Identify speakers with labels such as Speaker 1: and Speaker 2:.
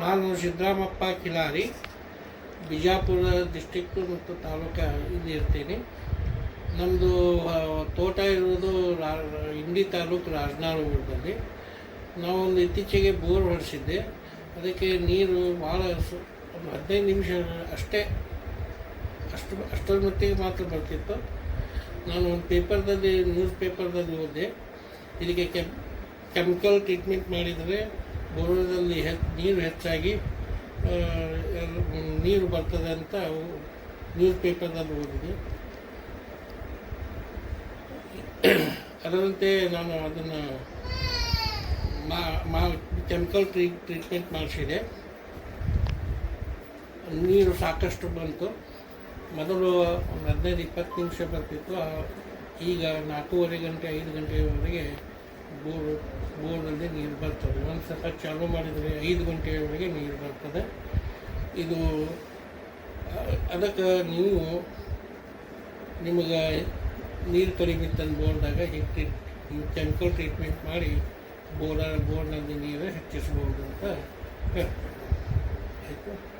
Speaker 1: ನಾನು ಸಿದ್ದರಾಮಪ್ಪ ಕಿಲಾರಿ, ಬಿಜಾಪುರ ಡಿಸ್ಟಿಕ್ಟು ಮತ್ತು ತಾಲೂಕು ಇಲ್ಲಿ ಇರ್ತೀನಿ. ನಮ್ಮದು ತೋಟ ಇರೋದು ರಾ, ಇಂಡಿ ತಾಲೂಕು ರಾಜನಾಳೂರಲ್ಲಿ. ನಾವೊಂದು ಇತ್ತೀಚೆಗೆ ಬೋರ್ ಹೊಡೆಸಿದ್ದೆ. ಅದಕ್ಕೆ ನೀರು ಭಾಳ ಒಂದು ಹದಿನೈದು ನಿಮಿಷ ಅಷ್ಟೇ, ಅಷ್ಟು, ಅಷ್ಟರ ಮಟ್ಟಿಗೆ ಮಾತ್ರ ಬರ್ತಿತ್ತು. ನಾನು ಒಂದು ಪೇಪರ್ದಲ್ಲಿ, ನ್ಯೂಸ್ ಪೇಪರ್ದಲ್ಲಿ ಓದಿದೆ. ಇದಕ್ಕೆ ಕೆಮ್, ಕೆಮಿಕಲ್ ಟ್ರೀಟ್ಮೆಂಟ್ ಮಾಡಿದರೆ ಬೋರದಲ್ಲಿ ಹೆ, ನೀರು ಹೆಚ್ಚಾಗಿ ನೀರು ಬರ್ತದೆ ಅಂತ ನ್ಯೂಸ್ ಪೇಪರ್ನಲ್ಲಿ ಓದಿದೆ. ಅದರಂತೆ ನಾನು ಅದನ್ನು ಮಾ ಕೆಮಿಕಲ್ ಟ್ರೀ ಟ್ರೀಟ್ಮೆಂಟ್ ಮಾಡಿಸಿದೆ. ನೀರು ಸಾಕಷ್ಟು ಬಂತು. ಮೊದಲು ಒಂದು ಹದಿನೈದು ಇಪ್ಪತ್ತು ನಿಮಿಷ ಬರ್ತಿತ್ತು. ಈಗ ನಾಲ್ಕೂವರೆ ಗಂಟೆ, ಐದು ಗಂಟೆಯವರೆಗೆ ಬೋರ್ ಬೋರ್ನಲ್ಲಿ ನೀರು ಬರ್ತದೆ. ಒಂದು ಸಲ ಚಾಲೂ ಮಾಡಿದರೆ ಐದು ಗಂಟೆಯವರೆಗೆ ನೀರು ಬರ್ತದೆ. ಇದು, ಅದಕ್ಕೆ ನೀವು ನಿಮಗೆ ನೀರು ಕಡಿಮೆ ಬೋರ್ದಾಗ ಟ್ರೀಟ್ ಕೆಮಿಕಲ್ ಟ್ರೀಟ್ಮೆಂಟ್ ಮಾಡಿ ಬೋರ ಬೋರ್ನಲ್ಲಿ ನೀರು ಹೆಚ್ಚಿಸ್ಬೋದು ಅಂತ ಹೇಳ್ತೀನಿ. ಆಯಿತು?